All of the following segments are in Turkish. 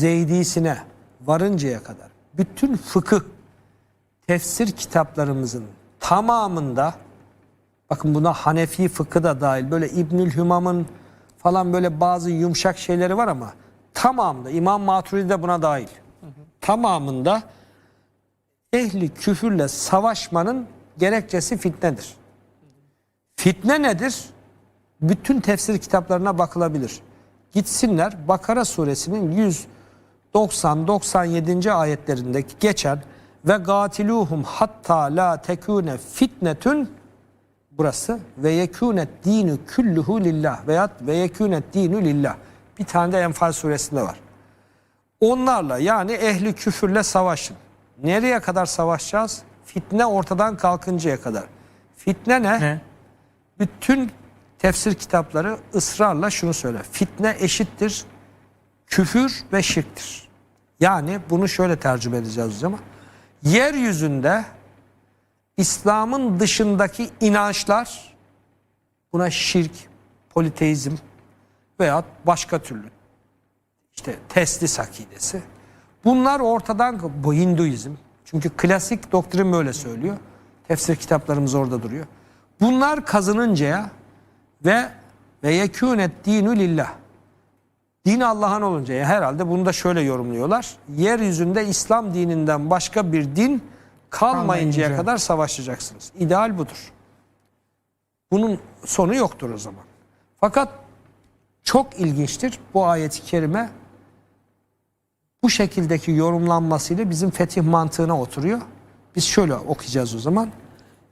Zeydisine varıncaya kadar bütün fıkıh tefsir kitaplarımızın tamamında bakın buna Hanefi fıkı da dahil böyle İbnül Hümam'ın falan böyle bazı yumuşak şeyleri var ama tamamında İmam Maturidi de buna dahil. Tamamında ehli küfürle savaşmanın gerekçesi fitnedir. Fitne nedir? Bütün tefsir kitaplarına bakılabilir. Gitsinler Bakara suresinin 190-97. ayetlerindeki geçen ve gatiluhum hatta la tekune fitnetün burası ve yekunet dinu kulluhu lillah veyahut ve yekunet dinu lillah. Bir tane de Enfal suresinde var. Onlarla yani ehli küfürle savaşın. Nereye kadar savaşacağız? Fitne ortadan kalkıncaya kadar. Fitne ne? Ne? Bütün tefsir kitapları ısrarla şunu söyler. Fitne eşittir küfür ve şirktir. Yani bunu şöyle tercüme edeceğiz zaman. Yeryüzünde İslam'ın dışındaki inançlar buna şirk, politeizm veya başka türlü işte teslis akidesi. Bunlar ortadan bu Hinduizm. Çünkü klasik doktrin böyle söylüyor. Tefsir kitaplarımız orada duruyor. Bunlar kazanıncaya ve ve yekûnet dinu lillah. Din Allah'ın olunca herhalde bunu da şöyle yorumluyorlar. Yeryüzünde İslam dininden başka bir din kalmayıncaya Kalmayınca. kadar savaşacaksınız. İdeal budur. Bunun sonu yoktur o zaman. Fakat çok ilginçtir bu ayeti kerime bu şekildeki yorumlanmasıyla bizim fetih mantığına oturuyor. Biz şöyle okuyacağız o zaman.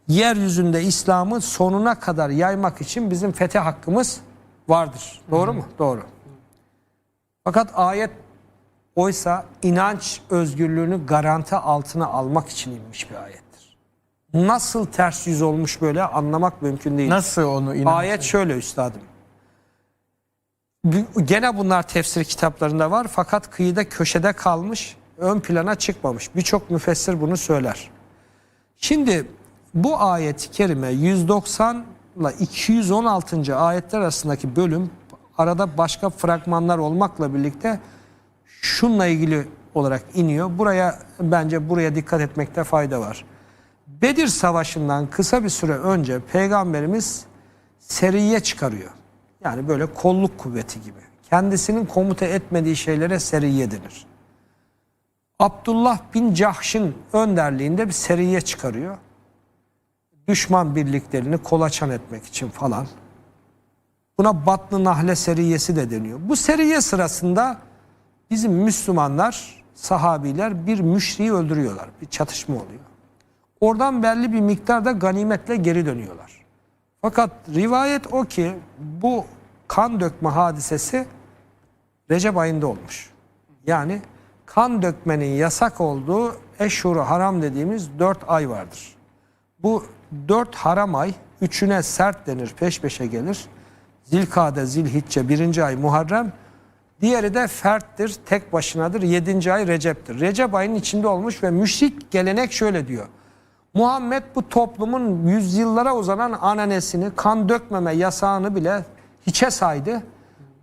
Yeryüzünde İslam'ı sonuna kadar yaymak için bizim fetih hakkımız vardır. Doğru mu? Doğru. Fakat ayet oysa inanç özgürlüğünü garanti altına almak için inmiş bir ayettir. Nasıl ters yüz olmuş böyle anlamak mümkün değil. Nasıl onu inan? Ayet şöyle üstadım. Gene bunlar tefsir kitaplarında var fakat kıyıda köşede kalmış, ön plana çıkmamış. Birçok müfessir bunu söyler. Şimdi bu ayet-i kerime 190 ile 216. ayetler arasındaki bölüm arada başka fragmanlar olmakla birlikte şunla ilgili olarak iniyor. Buraya bence buraya dikkat etmekte fayda var. Bedir Savaşı'ndan kısa bir süre önce Peygamberimiz seriye çıkarıyor. Yani böyle kolluk kuvveti gibi. Kendisinin komuta etmediği şeylere seriye denir. Abdullah bin Cahş'ın önderliğinde bir seriye çıkarıyor. Düşman birliklerini kolaçan etmek için falan. Buna Batlı Nahle seriyesi de deniyor. Bu seriye sırasında bizim Müslümanlar, sahabiler bir müşriyi öldürüyorlar. Bir çatışma oluyor. Oradan belli bir miktarda ganimetle geri dönüyorlar. Fakat rivayet o ki bu kan dökme hadisesi Recep ayında olmuş. Yani kan dökmenin yasak olduğu eşhuru haram dediğimiz dört ay vardır. Bu dört haram ay üçüne sert denir peş peşe gelir. Zilkade, Zilhicce birinci ay Muharrem. Diğeri de ferttir, tek başınadır. Yedinci ay Recep'tir. Recep ayının içinde olmuş ve müşrik gelenek şöyle diyor. Muhammed bu toplumun yüzyıllara uzanan ananesini, kan dökmeme yasağını bile hiçe saydı.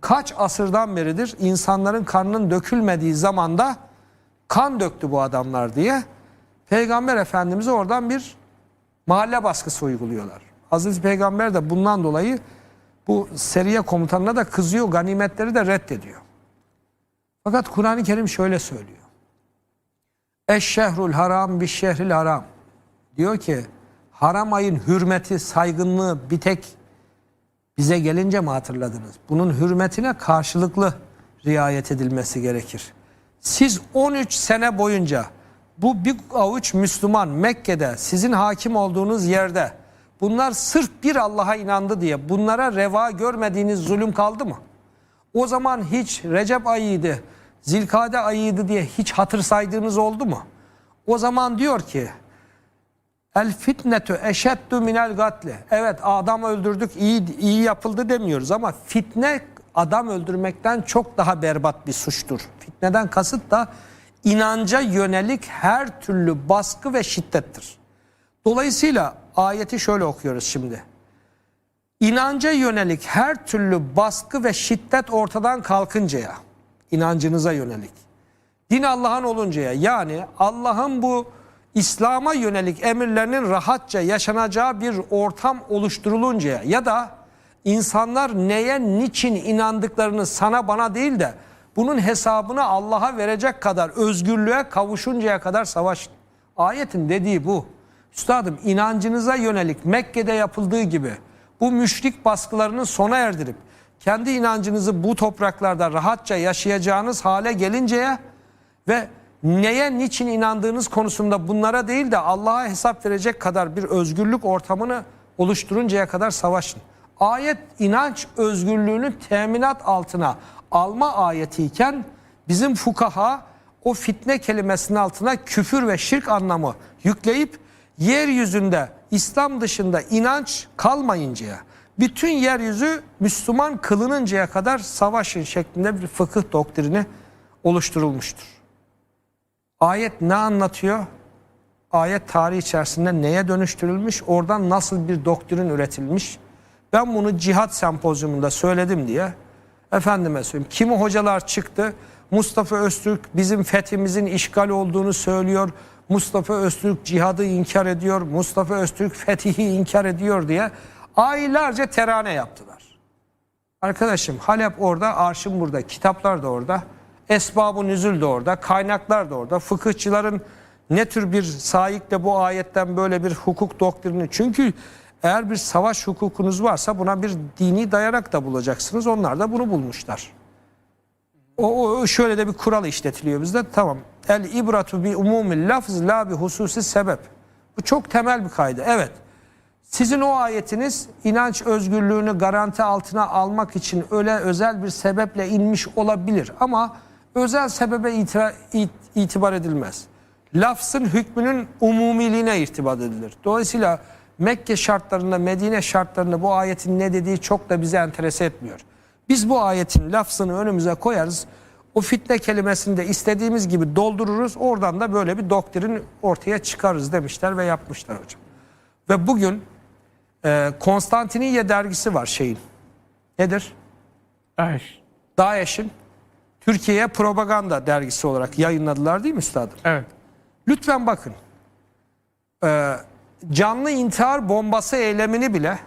Kaç asırdan beridir insanların kanının dökülmediği zamanda kan döktü bu adamlar diye. Peygamber Efendimiz'e oradan bir mahalle baskısı uyguluyorlar. Hazreti Peygamber de bundan dolayı bu seriye komutanına da kızıyor, ganimetleri de reddediyor. Fakat Kur'an-ı Kerim şöyle söylüyor. Eşşehrul haram bir şehril haram. Diyor ki haram ayın hürmeti, saygınlığı bir tek bize gelince mi hatırladınız? Bunun hürmetine karşılıklı riayet edilmesi gerekir. Siz 13 sene boyunca bu bir avuç Müslüman Mekke'de sizin hakim olduğunuz yerde bunlar sırf bir Allah'a inandı diye bunlara reva görmediğiniz zulüm kaldı mı? O zaman hiç Recep ayıydı, Zilkade ayıydı diye hiç hatır saydığınız oldu mu? O zaman diyor ki El fitnetu eşeddu minel gatli. Evet adam öldürdük iyi iyi yapıldı demiyoruz ama fitne adam öldürmekten çok daha berbat bir suçtur. Fitneden kasıt da inanca yönelik her türlü baskı ve şiddettir. Dolayısıyla ayeti şöyle okuyoruz şimdi. İnanca yönelik her türlü baskı ve şiddet ortadan kalkıncaya, inancınıza yönelik. Din Allah'ın oluncaya yani Allah'ın bu İslam'a yönelik emirlerinin rahatça yaşanacağı bir ortam oluşturuluncaya ya da insanlar neye niçin inandıklarını sana bana değil de bunun hesabını Allah'a verecek kadar özgürlüğe kavuşuncaya kadar savaş. Ayetin dediği bu. Üstadım inancınıza yönelik Mekke'de yapıldığı gibi bu müşrik baskılarını sona erdirip kendi inancınızı bu topraklarda rahatça yaşayacağınız hale gelinceye ve neye niçin inandığınız konusunda bunlara değil de Allah'a hesap verecek kadar bir özgürlük ortamını oluşturuncaya kadar savaşın. Ayet inanç özgürlüğünü teminat altına alma ayetiyken bizim fukaha o fitne kelimesinin altına küfür ve şirk anlamı yükleyip yeryüzünde İslam dışında inanç kalmayıncaya bütün yeryüzü Müslüman kılınıncaya kadar savaşın şeklinde bir fıkıh doktrini oluşturulmuştur. Ayet ne anlatıyor? Ayet tarih içerisinde neye dönüştürülmüş? Oradan nasıl bir doktrin üretilmiş? Ben bunu cihat sempozyumunda söyledim diye efendime söyleyeyim. Kimi hocalar çıktı? Mustafa Öztürk bizim fethimizin işgal olduğunu söylüyor. Mustafa Öztürk cihadı inkar ediyor. Mustafa Öztürk fetihi inkar ediyor diye aylarca terane yaptılar. Arkadaşım Halep orada, arşın burada, kitaplar da orada. Esbab-ı nüzül de orada, kaynaklar da orada. Fıkıhçıların ne tür bir sahikle bu ayetten böyle bir hukuk doktrini. Çünkü eğer bir savaş hukukunuz varsa buna bir dini dayanak da bulacaksınız. Onlar da bunu bulmuşlar. O, o şöyle de bir kural işletiliyor bizde. Tamam. El ibratu bi umumil lafz la bi hususi sebep. Bu çok temel bir kaydı. Evet. Sizin o ayetiniz inanç özgürlüğünü garanti altına almak için öyle özel bir sebeple inmiş olabilir ama özel sebebe itira- it- itibar edilmez. Lafzın hükmünün umumiliğine irtibat edilir. Dolayısıyla Mekke şartlarında, Medine şartlarında bu ayetin ne dediği çok da bizi enterese etmiyor. Biz bu ayetin lafzını önümüze koyarız. O fitne kelimesini de istediğimiz gibi doldururuz. Oradan da böyle bir doktrin ortaya çıkarız demişler ve yapmışlar hocam. Ve bugün e, Konstantiniye dergisi var şeyin. Nedir? Daesh. Daesh'in Türkiye'ye propaganda dergisi olarak yayınladılar değil mi üstadım? Evet. Lütfen bakın. Ee, canlı intihar bombası eylemini bile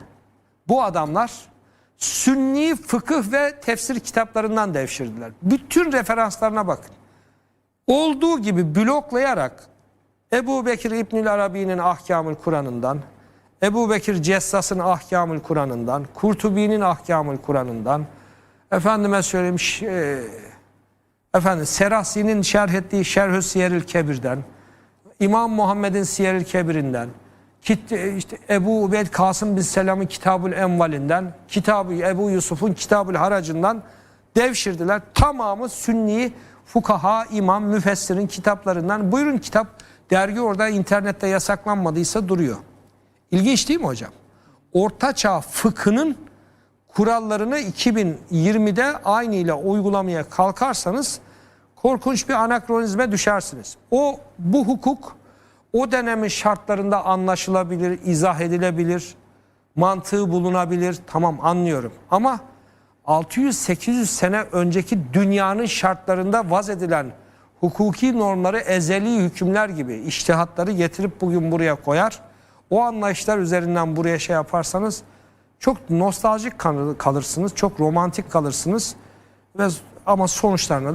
bu adamlar Sünni fıkıh ve tefsir kitaplarından devşirdiler. Bütün referanslarına bakın. Olduğu gibi bloklayarak Ebu Bekir İbnül Arabi'nin Ahkamül Kur'an'ından, Ebu Bekir Cessas'ın Ahkamül Kur'an'ından, Kurtubi'nin Ahkamül Kur'an'ından, efendime söyleyeyim e, efendim Serasi'nin şerh ettiği Şerhü Siyeril Kebir'den, İmam Muhammed'in Siyer-i Kebir'inden, kit, işte Ebu Ubeyd Kasım bin Selam'ın Kitabül Envalinden, Kitabı Ebu Yusuf'un Kitabül Haracından devşirdiler. Tamamı Sünni fukaha, imam, müfessirin kitaplarından. Buyurun kitap dergi orada internette yasaklanmadıysa duruyor. İlginç değil mi hocam? Ortaçağ fıkhının kurallarını 2020'de aynı ile uygulamaya kalkarsanız korkunç bir anakronizme düşersiniz. O bu hukuk o dönemin şartlarında anlaşılabilir, izah edilebilir, mantığı bulunabilir. Tamam anlıyorum. Ama 600-800 sene önceki dünyanın şartlarında vaz edilen hukuki normları ezeli hükümler gibi iştihatları getirip bugün buraya koyar. O anlayışlar üzerinden buraya şey yaparsanız çok nostaljik kalırsınız, çok romantik kalırsınız ve ama sonuçlarına da